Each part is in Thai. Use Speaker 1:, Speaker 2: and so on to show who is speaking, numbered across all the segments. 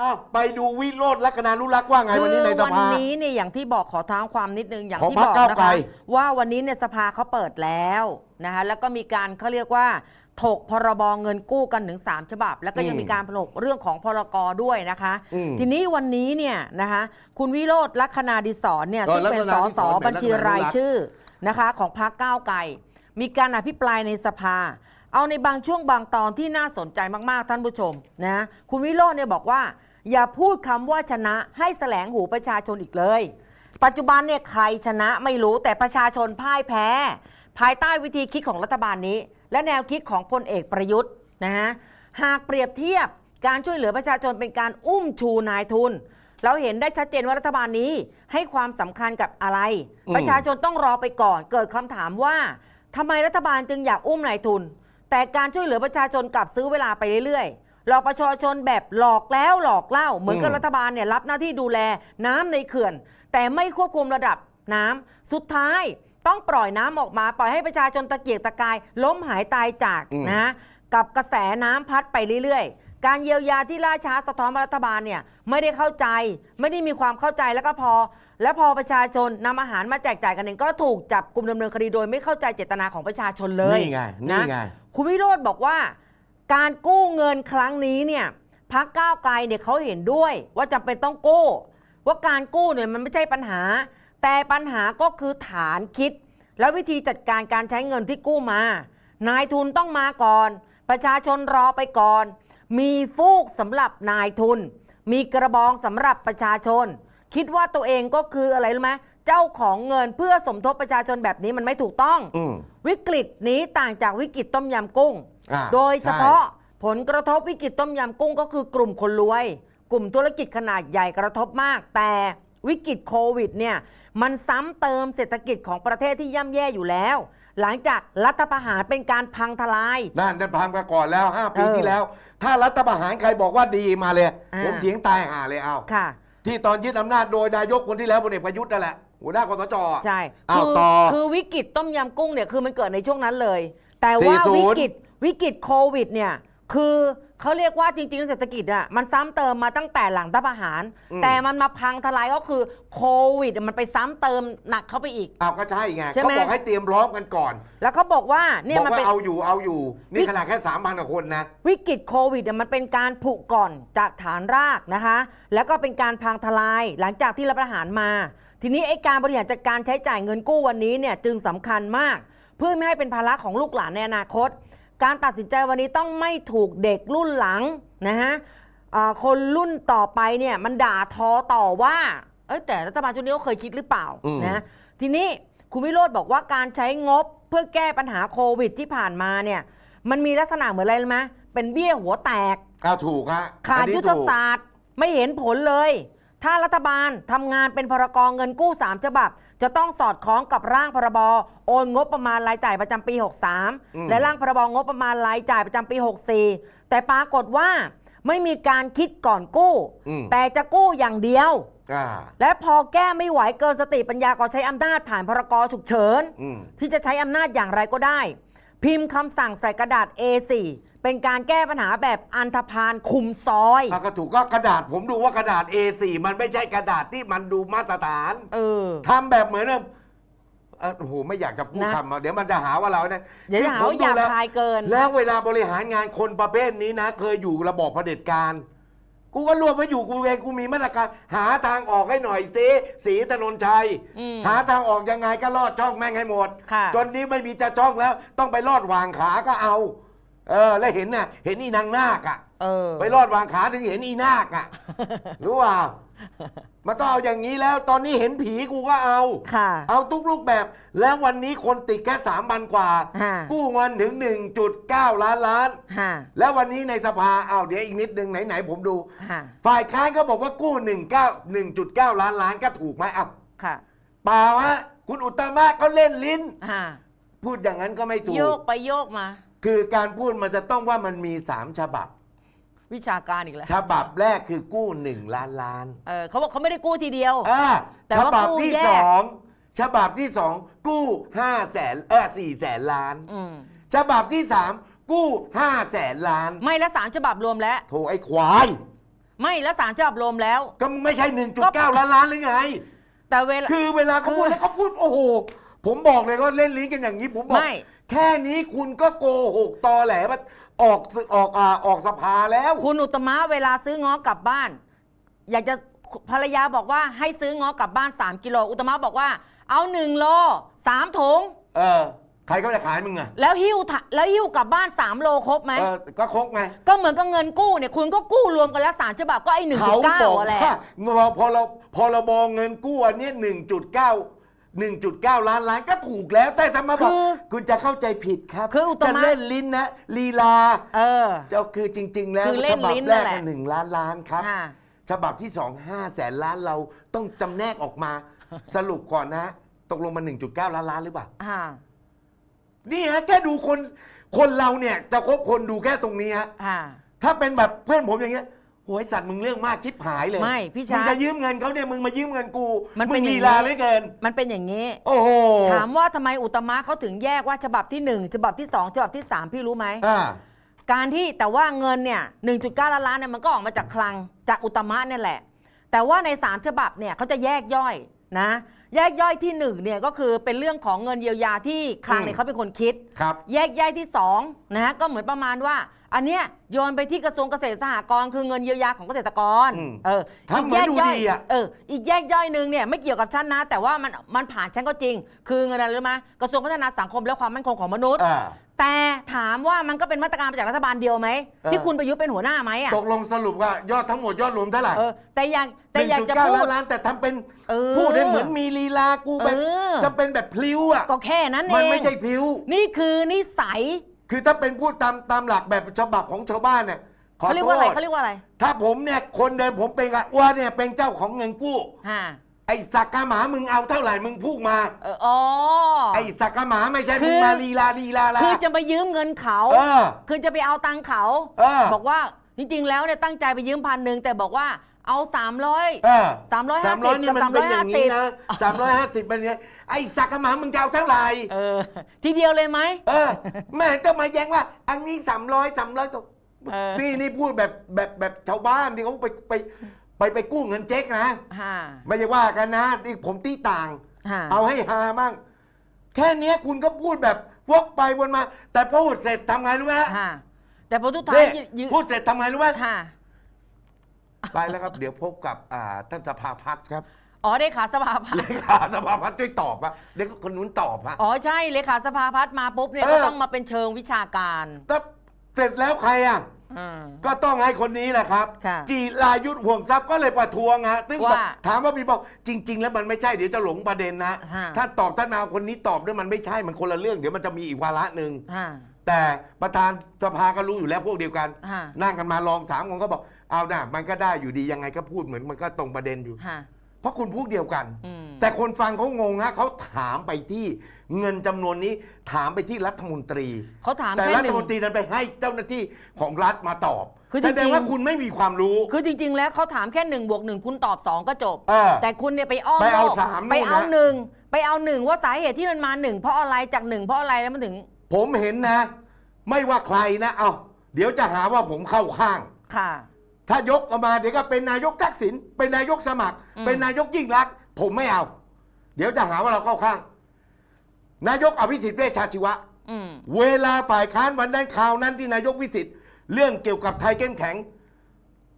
Speaker 1: อ้าวไปดูวิโรธลักนานุรักษ์ว่าไงวันนี้ในส
Speaker 2: วั
Speaker 1: ภา
Speaker 2: นี้เนี่ยอย่างที่บอกขอท้างความนิดนึงอย่าง
Speaker 1: ของ
Speaker 2: ที่
Speaker 1: พรร
Speaker 2: บ
Speaker 1: ค
Speaker 2: อก
Speaker 1: ก้าว
Speaker 2: นะ
Speaker 1: ไกล
Speaker 2: คะว่าวันนี้เนี่ยสภาเขาเปิดแล้วนะคะแล้วก็มีการเขาเรียกว่า ถกพรบเงินกู้กันถึง 3 ฉบับ แล้วก็ยังมีการถกเรื่องของพรกด้วยนะคะ
Speaker 1: อืม
Speaker 2: ทีนี้วันนี้เนี่ยนะคะคุณวิโรธลัคนาดิศรเนี่ย
Speaker 1: ก็
Speaker 2: ซึ่งเป็น
Speaker 1: ลั
Speaker 2: ส
Speaker 1: คนาดิศร
Speaker 2: ส
Speaker 1: เป็น
Speaker 2: บัญชีราย
Speaker 1: ลักษณะ
Speaker 2: ชื่อนะคะ ของพรรคก้าวไกลมีการอภิปรายในสภา เอาในบางช่วงบางตอนที่น่าสนใจมากๆท่านผู้ชมนะคุณวิโรจน์เนี่ยบอกว่า อย่าพูดคำว่าชนะให้แสลงหูประชาชนอีกเลย ปัจจุบันเนี่ยใครชนะไม่รู้แต่ประชาชนพ่ายแพ้ ภายใต้วิธีคิดของรัฐบาลนี้ และแนวคิดของพลเอกประยุทธ์นะฮะหากเปรียบเทียบการช่วยเหลือประชาชนเป็นการอุ้มชูนายทุน เราเห็นได้ชัดเจนว่ารัฐบาลนี้ให้ความสำคัญกับอะไร
Speaker 1: อืม
Speaker 2: ประชาชนต้องรอไปก่อน เกิดคำถามว่าทำไมรัฐบาลจึงอยากอุ้มนายทุน แต่การช่วยเหลือประชาชนกลับซื้อเวลาไปเรื่อยๆ หลอกประชาชนแบบหลอกแล้วหลอกเล่า เหมือนกับ
Speaker 1: อืม
Speaker 2: รัฐบาลเนี่ยรับหน้าที่ดูแลน้ำในเขื่อน แต่ไม่ควบคุมระดับน้ำสุดท้ายต้องปล่อยน้ำออกมา ปล่อยให้ประชาชนตะเกียกตะกาย ล้มหายตายจาก
Speaker 1: อืม
Speaker 2: นะ กับกระแสน้ำพัดไปเรื่อยๆ การเยียวยาที่ล่าช้าสะท้อนว่ารัฐบาลเนี่ยไม่ได้เข้าใจ ไม่ได้มีความเข้าใจแล้วก็พอ และพอประชาชนนำอาหารมาแจกจ่ายกันเองก็ถูกจับกลุ่มดำเนินคดีโดยไม่เข้าใจเจตนาของประชาชนเลย
Speaker 1: นี่ไงนี่ไง
Speaker 2: คุณวิโรธบอกว่า การกู้เงินครั้งนี้เนี่ยพักก้าวไกลเนี่ยเขาเห็นด้วยว่าจำเป็นต้องกู้ ว่าการกู้เนี่ยมันไม่ใช่ปัญหา แต่ปัญหาก็คือฐานคิด แล้ววิธีจัดการการใช้เงินที่กู้มา นายทุนต้องมาก่อน ประชาชนรอไปก่อน มีฟูกสำหรับนายทุน มีกระบองสำหรับประชาชน คิดว่าตัวเองก็คืออะไรรู้ไหมเจ้าของเงินเพื่อสมทบประชาชนแบบนี้มันไม่ถูกต้อง
Speaker 1: อ
Speaker 2: วิกฤตนี้ต่างจากวิกฤตต้มยำกุ้ง
Speaker 1: อ่า
Speaker 2: โดยเฉพาะผลกระทบวิกฤตต้มยำกุ้งก็คือกลุ่มคนรวย กลุ่มธุรกิจขนาดใหญ่กระทบมาก แต่วิกฤตโควิดเนี่ยมันซ้ำเติมเศรษฐกิจของประเทศที่ย่ำแย่อยู่แล้ว หลังจากรัฐประหารเป็นการพังทลาย
Speaker 1: นั่นจะพังไปก่อนแล้ว 5 ปี
Speaker 2: เออ
Speaker 1: ที่แล้ว ถ้ารัฐประหารใครบอกว่าดีมาเลย
Speaker 2: อ่า
Speaker 1: ผมเถียงตายห่าเลยเอา
Speaker 2: ค่ะ
Speaker 1: ที่ตอนยึดอำนาจโดยนายกคนที่แล้วพลเอกประยุทธ์นั่นแหละ หัวหน้าคอสช
Speaker 2: ใช่
Speaker 1: อ้าว
Speaker 2: คื
Speaker 1: ต่อ
Speaker 2: คือวิกฤตต้มยำกุ้งเนี่ยคือมันเกิดในช่วงนั้นเลย แต่ว่า
Speaker 1: 40
Speaker 2: วิกฤตวิกฤตโควิดเนี่ยคือเขาเรียกว่าจริงๆเศรษฐกิจอะมันซ้ำเติมมาตั้งแต่หลังรัฐประหาร แต่มันมาพังทลายก็คือโควิดมันไปซ้ำเติมหนักเข้าไปอีก
Speaker 1: เอาก็ใช่ไง
Speaker 2: ใช่ไหม
Speaker 1: เขาบอกให้เตรียมพร้อมกันก่อน
Speaker 2: แล้วเขาบอกว่าเนี่ย
Speaker 1: บอก
Speaker 2: มัน
Speaker 1: ว่า
Speaker 2: เป็น
Speaker 1: เอาอยู่เอาอยู่
Speaker 2: วิ
Speaker 1: นี่ขนาดแค่สามพันกว่าคนนะ
Speaker 2: วิกฤตโควิดเนี่ยมันเป็นการผุก่อนจากฐานรากนะคะ แล้วก็เป็นการพังทลายหลังจากที่รัฐประหารมา ทีนี้ไอ้การบริหารจัดการใช้จ่ายเงินกู้วันนี้เนี่ยจึงสำคัญมาก เพื่อไม่ให้เป็นภาระของลูกหลานในอนาคต การตัดสินใจวันนี้ต้องไม่ถูกเด็กรุ่นหลังนะฮะอ่าคนรุ่นต่อไปเนี่ยมันด่าทอต่อว่าเอ้ยแต่รัฐบาลชุดนี้เขาเคยคิดหรือเปล่า
Speaker 1: อืม
Speaker 2: นะทีนี้คุณวิโรธบอกว่าการใช้งบเพื่อแก้ปัญหาโควิดที่ผ่านมาเนี่ยมันมีลักษณะเหมือนอะไรรู้ไหมเป็นเบี้ยหัวแตก
Speaker 1: เอาถูกฮะ
Speaker 2: ขาด
Speaker 1: อันนี้
Speaker 2: ยุทธ
Speaker 1: ถูก
Speaker 2: ศาสตร์ไม่เห็นผลเลย ถ้ารัฐบาลทำงานเป็นพรกรเงินกู้ 3 ฉบับ จะต้องสอดคล้องกับร่างพรบโอนงบประมาณรายจ่ายประจำปี
Speaker 1: อืม
Speaker 2: 63 และร่างพรบงบประมาณรายจ่ายประจำปี 64 แต่ปรากฏว่าไม่มีการคิดก่อนกู้
Speaker 1: อืม
Speaker 2: แต่จะกู้อย่างเดียว
Speaker 1: อ่า
Speaker 2: และพอแก้ไม่ไหวเกินสติปัญญาก็ใช้อำนาจผ่านพรกฉุกเฉิน
Speaker 1: อืม
Speaker 2: ที่จะใช้อำนาจอย่างไรก็ได้ พิมพ์คำสั่งใส่กระดาษ A4 เป็นการแก้ปัญหาแบบอันธพาลคุมซอย
Speaker 1: อะก็ถูกก็กระดาษผมดูว่ากระดาษ A4 มันไม่ใช่กระดาษที่มันดูมาตรฐาน
Speaker 2: เออ
Speaker 1: ทำแบบเหมือนแบบเอ่อโอ้โหไม่อยากจะพูด
Speaker 2: นะ
Speaker 1: คำอะเดี๋ยวมันจะหาว่าเราเนี่ย
Speaker 2: เดี๋ยวจะหาว่าหยาบคายเกิน
Speaker 1: แล้วเวลาบริหารงานคนประเภทนี้นะ เคยอยู่ระบอบเผด็จการ กูก็รวมไว้อยู่กูเองกูมีมาตรการหาทางออกให้หน่อยสิสีถนนชัย
Speaker 2: อืม
Speaker 1: หาทางออกยังไงก็ลอดช่องแม่งให้หมด
Speaker 2: ค่ะ
Speaker 1: จนนี้ไม่มีจะช่องแล้ว ต้องไปลอดวางขาก็เอา เออ แล้วเห็นน่ะ เห็นอีนางนาคอะ
Speaker 2: เออ
Speaker 1: ไปรอดวางขาถึงเห็นอีนาคอะ รู้เปล่ามันก็เอาอย่างนี้แล้ว ตอนนี้เห็นผีกูก็เอา
Speaker 2: ค่ะ
Speaker 1: เอาทุกรูปแบบ แล้ววันนี้คนติดแค่สามพันกว่า
Speaker 2: ฮะ
Speaker 1: กู้เงินถึง 1.9 ล้านล้าน
Speaker 2: ฮะ
Speaker 1: แล้ววันนี้ในสภาเอาเดี๋ยวอีกนิดนึงไหนๆผมดู
Speaker 2: ฮะ
Speaker 1: ฝ่ายค้านก็บอกว่ากู้ 19 1.9 ล้านล้านก็ถูกไหมอะ
Speaker 2: ค่ะ
Speaker 1: เปล่าฮะ คุณอุตตมะเขาเล่นลิ้น
Speaker 2: ฮะ
Speaker 1: พูดอย่างนั้นก็ไม่ถู
Speaker 2: โย
Speaker 1: ก
Speaker 2: กไปโยกมา
Speaker 1: คือการพูดมันจะต้องว่ามันมี 3 ฉบับ
Speaker 2: วิชาการอีกแล้ว
Speaker 1: ฉบับแรกคือกู้ 1 ล้านล้าน
Speaker 2: เออเขาบอกเขาไม่ได้กู้ทีเดียว
Speaker 1: อ่า
Speaker 2: แต่
Speaker 1: ฉ
Speaker 2: ว่า
Speaker 1: บับ
Speaker 2: กู้
Speaker 1: ที่
Speaker 2: แยก
Speaker 1: สองฉบับที่สองกู้ห้าแสนเออสี่แสนล้าน
Speaker 2: อืม
Speaker 1: ฉบับที่สามกู้ห้าแสนล้าน
Speaker 2: ไม่ละสามฉบับรวมแล้ว
Speaker 1: โถไอ้ควาย
Speaker 2: ไม่แล้วสารฉบับรวมแล้ว
Speaker 1: ก็ไม่ใช่ 1.9 ล้านล้านหรือไง
Speaker 2: แต่เวลา
Speaker 1: คือเวลาเขาพูด
Speaker 2: คือ
Speaker 1: แล้วเขาพูด โอ้โห ผมบอกเลยก็เล่นลิ้นกันอย่างนี้ ผมบอก
Speaker 2: ไม่
Speaker 1: แค่นี้คุณก็โกหกตอแหลว่าออกออกอ่าออกสภาแล้ว
Speaker 2: คุณอุตมะเวลาซื้อง้อกลับบ้าน อยากจะภรรยาบอกว่าให้ซื้อง้อกลับบ้าน 3 กิโล อุตมะบอกว่า เอา1โล3ถุง
Speaker 1: เออใครเขาจะขายมึงอะ
Speaker 2: แล้วหิ้วถะแล้วหิ้วกลับบ้าน 3 โลครบไหม
Speaker 1: เออก็ครกไง
Speaker 2: ก็เหมือนกับเงินกู้เนี่ยคุณก็กู้รวมกันแล้วสารฉบับก็ไอ้หนึ่ง
Speaker 1: เขา
Speaker 2: จุดเก้า
Speaker 1: บอก
Speaker 2: แหละ
Speaker 1: ว่าพอเราพอเราบองเงินกู้อันเนี้หนึ่งจุดเก้า หนึ่งจุดเก้าล้านล้านก็ถูกแล้ว แต่ทำไมาบอก
Speaker 2: คือ
Speaker 1: คุณจะเข้าใจผิดครับ
Speaker 2: คืออุต
Speaker 1: จะ
Speaker 2: มะ
Speaker 1: เล่นลิ้นนะลีลา
Speaker 2: เออ
Speaker 1: เจ้าคือจริง ๆ แล้ว
Speaker 2: คือเล่
Speaker 1: ฉ
Speaker 2: น
Speaker 1: บับ
Speaker 2: ลิ้น
Speaker 1: แร
Speaker 2: นั่
Speaker 1: ก
Speaker 2: นแหละ
Speaker 1: หนึ่งล้านล้านครับ
Speaker 2: ค่ะ
Speaker 1: ฉบับที่สองห้าแสนล้านเราต้องจำแนกออกมา สรุปก่อนนะ ตกลงมา 1.9 ล้านล้านหรือเปล่า
Speaker 2: อ่า
Speaker 1: นี่ฮะแค่ดูคนคนเราเนี่ยจะคบคนดูแค่ตรงนี้ฮะ
Speaker 2: อ่า
Speaker 1: ถ้าเป็นแบบเพื่อนผมอย่างเงี้ย โหยสัตว์มึงเรื่องมากชิบหายเลย
Speaker 2: ไม่พี่
Speaker 1: มึ
Speaker 2: ชาง
Speaker 1: จะยืมเงินเขาเนี่ยมึงมายืมเงินกู
Speaker 2: มันเป็น
Speaker 1: ง
Speaker 2: อย่างนี้
Speaker 1: ลีลาเหลือเกิน
Speaker 2: มันเป็นอย่างนี้
Speaker 1: โอ้โห
Speaker 2: ถามว่าทำไมอุตมะเขาถึงแยกว่าฉบับที่ 1 ฉบับที่ 2 ฉบับที่ 3 พี่รู้ไหม
Speaker 1: อ่า
Speaker 2: การที่แต่ว่าเงินเนี่ย 1.9 ล้านล้านเนี่ยมันก็ออกมาจากคลังจากอุตมะเนี่ยแหละ แต่ว่าในสามฉบับเนี่ยเขาจะแยกย่อยนะ แยกย่อยที่หนึ่งเนี่ยก็คือเป็นเรื่องของเงินเยียวยาที่คลังเนี่ยเขาเป็นคนคิด
Speaker 1: ครับ
Speaker 2: แยกย่อยที่2นะฮะก็เหมือนประมาณว่า อันเนี้ยโยนไปที่กระทรวงเกษตรสหกรณ์คือเงินเยียวยาของเกษตรกร
Speaker 1: อืม
Speaker 2: เออ
Speaker 1: ทำเหมือนดู
Speaker 2: ย่
Speaker 1: ดีอะ
Speaker 2: เอออีกแยกย่อยหนึ่งเนี่ยไม่เกี่ยวกับฉันนะ แต่ว่ามันมันผ่านฉันก็จริง คือเงินอะไรรู้ไหมกระทรวงพัฒนาสังคมและความมั่นคงของมนุษย์
Speaker 1: อ่า
Speaker 2: แต่ถามว่ามันก็เป็นมาตรการมาจากรัฐบาลเดียวไหม
Speaker 1: เออ
Speaker 2: ที่คุณประยุทธ์เป็นหัวหน้าไหมอะ
Speaker 1: ตกลงสรุปว่ายอดทั้งหมดยอดรวมเท่าไหร่
Speaker 2: เออแต่อยากแต่
Speaker 1: หนึ่ง
Speaker 2: อยาก
Speaker 1: จุด
Speaker 2: จะ
Speaker 1: เก้า
Speaker 2: พู
Speaker 1: ล้า
Speaker 2: ด
Speaker 1: นล้านแต่ทำเป็น
Speaker 2: เออ
Speaker 1: พูดให้เหมือนมีลีลากูแบบ
Speaker 2: เออ
Speaker 1: จะเป็นแบบพลิ้วอะ
Speaker 2: ก็แค่นั้นเอง
Speaker 1: มันไม่ใช่พลิ้ว
Speaker 2: นี่คือนิสัย
Speaker 1: คือถ้าเป็นพูดตามตามหลักแบบฉบับของชาวบ้านเนี่ยขอ
Speaker 2: เขาเรีย
Speaker 1: โท
Speaker 2: กว่าอะไร
Speaker 1: ษ
Speaker 2: เขาเรียกว่าอะไร
Speaker 1: ถ้าผมเนี่ยคนเดิมผมเป็นอะว่าเนี่ยเป็นเจ้าของเงินกู้
Speaker 2: ฮะ
Speaker 1: ไอ้สักกะหมามึงเอาเท่าไหร่มึงพูดมา
Speaker 2: เอออ๋อ
Speaker 1: ไอ้สักกะหมาไม่ใช่
Speaker 2: คือ
Speaker 1: มึงมาลีลาลีลาลา
Speaker 2: คือจะไปยืมเงินเขา
Speaker 1: เออ
Speaker 2: คือจะไปเอาตังค์เขา
Speaker 1: เออ
Speaker 2: บอกว่าจริงๆแล้วเนี่ยตั้งใจไปยืมพันหนึ่งแต่บอกว่าเอา 300
Speaker 1: เออ
Speaker 2: สามร้อยห้า
Speaker 1: สาม
Speaker 2: สิ
Speaker 1: ร้อบยนี่มันเป็นอย่างนี้
Speaker 2: กับ
Speaker 1: นะสามร้อยห้าสิบเป็นไงไอ้สักกะหมามึงจะเอาเท่าไหร่
Speaker 2: เออ ทีเดียวเลยไหม
Speaker 1: เออแม่จะมาแย้งว่า อันนี้สามร้อยสามร้อยตัว
Speaker 2: เออ
Speaker 1: นี่นี่พูดแบบแบบแบบชาวบ้านที่เขาไปไป ไปไปกู้เงินเจ๊กนะ
Speaker 2: ฮะ
Speaker 1: ไม่ใช่ว่ากันนะที่ผมตีต่าง
Speaker 2: ฮะ
Speaker 1: เอาให้ฮามั่งแค่เนี้ยคุณก็พูดแบบวกไปวนมา แต่พูดเสร็จทำไงรู้ไหมฮะ
Speaker 2: ฮะแต่พอทุกท้าย
Speaker 1: นี่
Speaker 2: ยืยื
Speaker 1: พูดเสร็จทำไงรู้ไหม
Speaker 2: ฮะ
Speaker 1: ไปแล้วครับ เดี๋ยวพบกับอ่าท่านสภาพัฒน์ครับ
Speaker 2: อ๋อเลขาสภาพัฒ
Speaker 1: เล
Speaker 2: น์
Speaker 1: ขาสภาพัฒน์ช่วยตอบว่าเดี๋ยวคนนู้นตอบฮะ
Speaker 2: อ๋อใช่เลขาสภาพัฒน์มาปุ๊บเนี่ย
Speaker 1: เออ
Speaker 2: ก็ต้องมาเป็นเชิงวิชาการ
Speaker 1: แต่ เสร็จแล้วใครอะ
Speaker 2: อืม
Speaker 1: ก็ต้องให้คนนี้แหละครับ
Speaker 2: ค่ะ
Speaker 1: จีรายุทธห่วงทรัพย์ก็เลยประท้วงฮะซึ่ง
Speaker 2: ว่า
Speaker 1: ถามว่าพี่บอกจริง ๆ แล้วมันไม่ใช่เดี๋ยวจะหลงประเด็นนะ
Speaker 2: ฮะ
Speaker 1: ถ้าตอบท่านมาคนนี้ตอบด้วยมันไม่ใช่มันคนละเรื่องเดี๋ยวมันจะมีอีกวาระหนึ่ง
Speaker 2: ฮะ
Speaker 1: แต่ประธานสภาก็รู้อยู่แล้วพวกเดียวกัน
Speaker 2: ฮะ
Speaker 1: นั่งกันมาลองถามคนก็บอกเอาน่ะมันก็ได้อยู่ดียังไงก็พูดเหมือนมันก็ตรงประเด็นอยู่
Speaker 2: ฮะ
Speaker 1: เพราะคุณพูดเดียวกัน
Speaker 2: อืม
Speaker 1: แต่คนฟังเขางงฮะเขาถามไปที่เงินจำนวนนี้ถามไปที่รัฐมนตรี
Speaker 2: เขาถาม
Speaker 1: แต่
Speaker 2: แค่
Speaker 1: รั
Speaker 2: ห
Speaker 1: ฐ
Speaker 2: นึ่ง
Speaker 1: มนตรีนั้นไปให้เจ้าหน้าที่ของรัฐมาตอบ
Speaker 2: คือจริ
Speaker 1: แส
Speaker 2: งๆ
Speaker 1: ดงว่าคุณไม่มีความรู้
Speaker 2: คือจริง ๆ แล้วเขาถามแค่หนึ่งบวกหนึ่งคุณตอบสองก็จบ
Speaker 1: เออ
Speaker 2: แต่คุณเนี่ยไปอ้อม
Speaker 1: ไปเอา
Speaker 2: โลก
Speaker 1: สามนู่น
Speaker 2: ไปเอา
Speaker 1: นะ
Speaker 2: หนึ่งไปเอาหนึ่งว่าสาเหตุที่มันมาหนึ่งเพราะอะไรจากหนึ่งเพราะอะไรแล้วมันถึง
Speaker 1: ผมเห็นนะ ไม่ว่าใครนะ เอาเดี๋ยวจะหาว่าผมเข้าข้าง
Speaker 2: ค่ะ
Speaker 1: ถ้ายกออกมาเดี๋ยวก็เป็นนายกทักษิณเป็นนายกสมัคร
Speaker 2: อืม
Speaker 1: เป็นนายกยิ่งรักษณ์ผมไม่เอา เดี๋ยวจะหาว่าเราเข้าข้าง นายกอภิสิทธิ์เวชชาชีวะ
Speaker 2: อืม
Speaker 1: เวลาฝ่ายค้านวันนั้นข่าวนั้นที่นายกวิสิทธิ์เรื่องเกี่ยวกับไทยเข้มแข็ง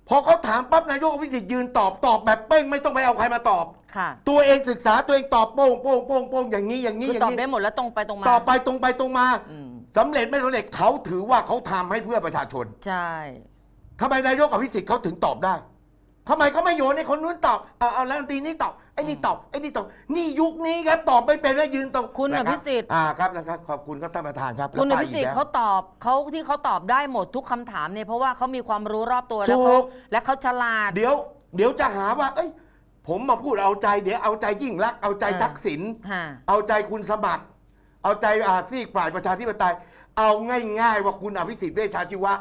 Speaker 1: พอเขาถามปั๊บนายกอภิสิทธิ์ยืนตอบตอบแบบเป้งไม่ต้องไปเอาใครมาตอบ
Speaker 2: ค่ะ
Speaker 1: ตัวเองศึกษาตัวเองตอบโป้งโป้งโป้งโป้งอย่างนี้อย่างนี้
Speaker 2: คือ
Speaker 1: อย่า
Speaker 2: ตองบ
Speaker 1: นี้
Speaker 2: ได้หมดแล้วตรงไปตรงมา
Speaker 1: ต่อไปตรงไปตรงมา
Speaker 2: อืม
Speaker 1: สำเร็จไม่สำเร็จเขาถือว่าเขาทำให้เพื่อประชาชน
Speaker 2: ใช่
Speaker 1: ทำไมนายกอภิสิทธิ์เขาถึงตอบได้ทำไมเขาไม่โยนให้คนนู้นตอบเอาเอาแล้วตีนี้ตอบไอ้นี่ตอบไอ้นี่ตอบนี่ยุคนี้ครับตอบไม่เป็นแล้วยืนตรง
Speaker 2: คุณอ
Speaker 1: นะรับ
Speaker 2: ภิสิทธิ์
Speaker 1: อ่าครับนะครับขอบคุณครับท่านประธานครับ
Speaker 2: คุณอ
Speaker 1: แล้วไป
Speaker 2: ภิสิทธิ์
Speaker 1: กแล้ว
Speaker 2: เขาตอบเขาที่เขาตอบได้หมดทุกคำถามเนี่ยเพราะว่าเขามีความรู้รอบตัวแล้ว
Speaker 1: ถู
Speaker 2: เขา
Speaker 1: ก
Speaker 2: และเขาฉลาด
Speaker 1: เดี๋ยว เดี๋ยวจะหาว่า เอ้ย ผมมาพูดเอาใจเดี๋ยวเอาใจยิ่งรักษณ์เอาใจ
Speaker 2: เออ
Speaker 1: ทักษิณ
Speaker 2: ฮะ
Speaker 1: เอาใจคุณสมัครเอาใจอาซีกฝ่ายประชาธิปไตย เอาง่ายๆว่าคุณอภิสิทธิ์เวชชาชีวะ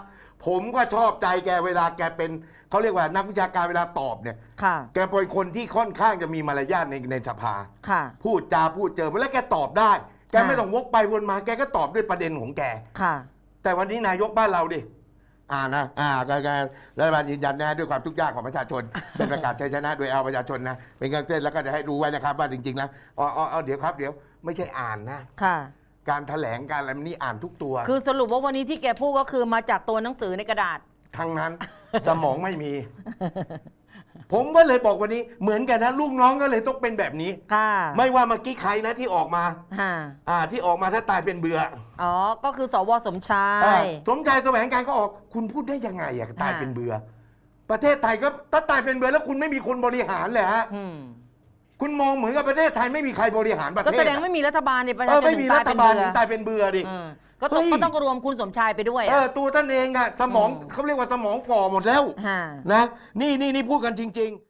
Speaker 1: ผมก็ชอบใจแกเวลาแกเป็นเขาเรียกว่านักวิชาการเวลาตอบเนี่ย
Speaker 2: ค่ะ
Speaker 1: แกเป็นคนที่ค่อนข้างจะมีมารยาทในในสภา
Speaker 2: ค่ะ
Speaker 1: พูดจาพูดเจอแล้วแกตอบได้ แก
Speaker 2: ค่ะ
Speaker 1: ไม่ต้องวกไปวนมา แกก็ตอบด้วยประเด็นของแก
Speaker 2: ค่ะ
Speaker 1: แต่วันนี้นายกบ้านเราดิ อ่านะ อ่าก็ก็รัฐบาลยืนยันนะด้วยความทุกข์ยากของประชาชน เป็นประกาศชัยชนะโดยเอาประชาชนนะ เป็นการเต้นแล้วก็จะให้รู้ไว้นะครับว่าจริงๆนะอ๋ออ๋ออ๋อเดี๋ยวครับ เดี๋ยวไม่ใช่อ่านนะ
Speaker 2: ค่ะ
Speaker 1: การแถลงการอะไรนี่อ่านทุกตัว
Speaker 2: คือสรุปว่าวันนี้ที่แกพูดก็คือมาจากตัวหนังสือในกระดาษ
Speaker 1: ทั้งนั้น สมองไม่มี ผมก็เลยบอกวันนี้เหมือนกันนะลูกน้องก็เลยต้องเป็นแบบนี้
Speaker 2: ค่ะ
Speaker 1: ไม่ว่าเมื่อกี้ใครนะที่ออกมา
Speaker 2: ฮะ
Speaker 1: อ่า ที่ออกมาถ้าตายเป็นเบื่อ
Speaker 2: อ๋อ ก็คือสวสมชา
Speaker 1: อ่าย สมใจแสวงการก็ออก คุณพูดได้ยังไงอะตายเป็นเบื่อ ประเทศไทยก็ถ้าตายเป็นเบื่อแล้วคุณไม่มีคนบริหารเลยฮะ
Speaker 2: อืม
Speaker 1: คุณมองเหมือนกับประเทศไทยไม่มีใครบริหารประเทศ
Speaker 2: ก็แสดงไม่มีรัฐบาลเนี่ยประ
Speaker 1: เอ
Speaker 2: ชา
Speaker 1: อ
Speaker 2: ชน
Speaker 1: ไม่มี
Speaker 2: ถึง
Speaker 1: รัฐบาลถึง
Speaker 2: ตา
Speaker 1: ตายยเป็นเบื่อดิ
Speaker 2: เป็นเบื่ออืมก็ต้อง
Speaker 1: เฮ้ย
Speaker 2: ก็ต้องรวมคุณสมชายไปด้วย
Speaker 1: เอ
Speaker 2: อะ
Speaker 1: อตัวท่านเองอะสมอง
Speaker 2: อืม
Speaker 1: เขาเรียกว่าสมองฝ่อหมดแล้ว
Speaker 2: ฮะ
Speaker 1: นะนี่นี่นี่พูดกันจริง ๆ